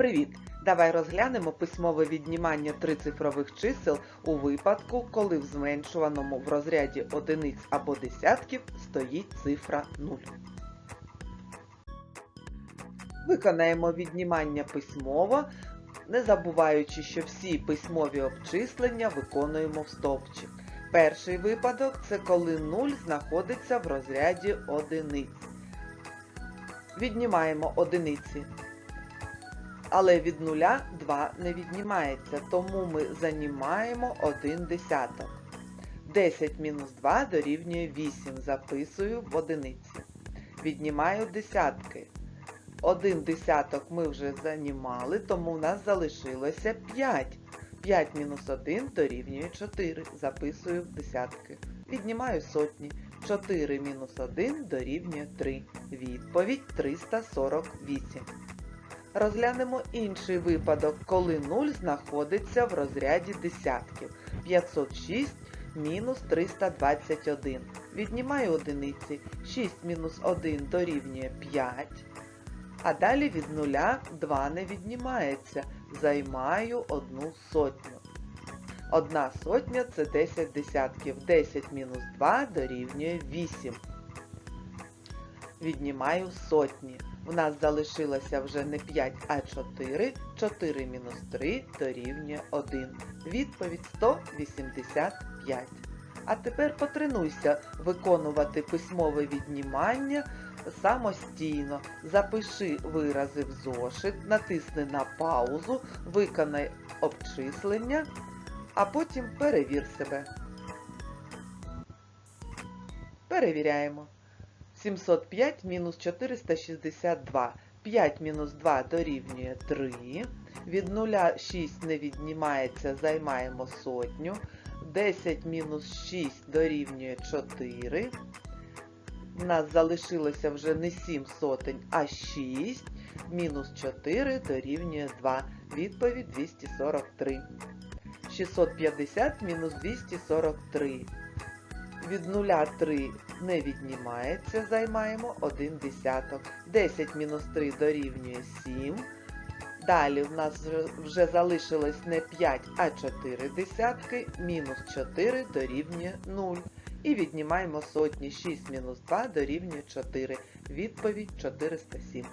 Привіт! Давай розглянемо письмове віднімання трицифрових чисел у випадку, коли в зменшуваному в розряді одиниць або десятків стоїть цифра 0. Виконаємо віднімання письмово, не забуваючи, що всі письмові обчислення виконуємо в стовпчик. Перший випадок це коли 0 знаходиться в розряді одиниць. Віднімаємо одиниці. Але від нуля 2 не віднімається, тому ми занімаємо 1 десяток. 10 мінус 2 дорівнює 8, записую в одиниці. Віднімаю десятки. 1 десяток ми вже занімали, тому в нас залишилося 5. 5 мінус 1 дорівнює 4, записую в десятки. Віднімаю сотні. 4 мінус 1 дорівнює 3. Відповідь 348. Розглянемо інший випадок, коли 0 знаходиться в розряді десятків. 506 мінус 321. Віднімаю одиниці. 6 мінус 1 дорівнює 5. А далі від 0 2 не віднімається. Займаю одну сотню. Одна сотня це 10 десятків. 10 мінус 2 дорівнює 8. Віднімаю сотні. У нас залишилося вже не 5, а 4. 4 мінус 3 дорівнює 1. Відповідь 185. А тепер потренуйся виконувати письмове віднімання самостійно. Запиши вирази в зошит, натисни на паузу, виконай обчислення, а потім перевір себе. Перевіряємо. 705 мінус 462. 5 мінус 2 дорівнює 3. Від 0 6 не віднімається, займаємо сотню. 10 мінус 6 дорівнює 4. У нас залишилося вже не 7 сотень, а 6. Мінус 4 дорівнює 2. Відповідь 243. 650 мінус 243. Від 0 3 не віднімається, займаємо 1 десяток. 10 мінус 3 дорівнює 7. Далі в нас вже залишилось не 5, а 4 десятки. Мінус 4 дорівнює 0. І віднімаємо сотні. 6 мінус 2 дорівнює 4. Відповідь 407.